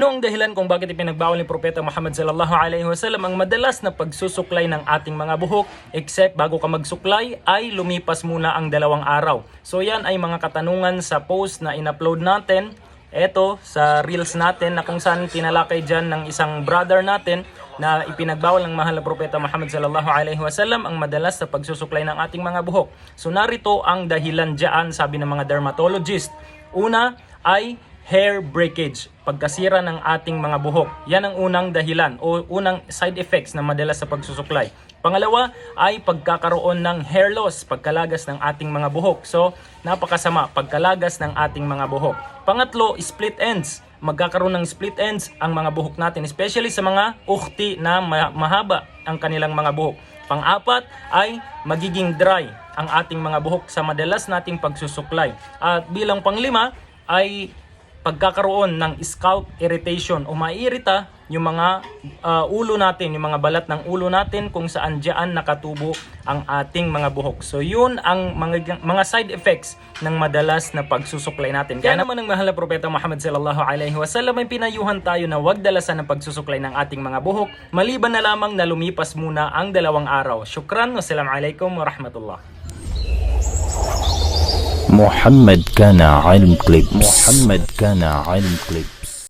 Ano ang dahilan kung bakit ipinagbawal ni Propeta Muhammad sallallahu alaihi wasallam ang madalas na pagsusuklay ng ating mga buhok except bago ka magsuklay ay lumipas muna ang dalawang araw. So yan ay mga katanungan sa post na in-upload natin eto sa reels natin na kung saan tinalakay dyan ng isang brother natin na ipinagbawal ng mahal na propeta Muhammad sallallahu alaihi wasallam ang madalas sa pagsusuklay ng ating mga buhok. So narito ang dahilan diyan sabi ng mga dermatologist. Una ay hair breakage, pagkasira ng ating mga buhok. Yan ang unang dahilan o unang side effects na madalas sa pagsusuklay. Pangalawa ay pagkakaroon ng hair loss, pagkalagas ng ating mga buhok. So, napakasama, pagkalagas ng ating mga buhok. Pangatlo, split ends. Magkakaroon ng split ends ang mga buhok natin, especially sa mga ukti na ma- mahaba ang kanilang mga buhok. Pang-apat ay magiging dry ang ating mga buhok sa madalas nating pagsusuklay. At bilang panglima ay pagkakaroon ng scalp irritation o maiirita yung mga uh, ulo natin, yung mga balat ng ulo natin kung saan diyan nakatubo ang ating mga buhok. So yun ang mga, mga side effects ng madalas na pagsusuklay natin. Kaya naman ang mahal na propeta Muhammad sallallahu alaihi wasallam ay pinayuhan tayo na wag dalasan ng pagsusuklay ng ating mga buhok maliban na lamang na lumipas muna ang dalawang araw. Shukran, wassalamualaikum warahmatullah. محمد كان علم كليب محمد كان علم كليب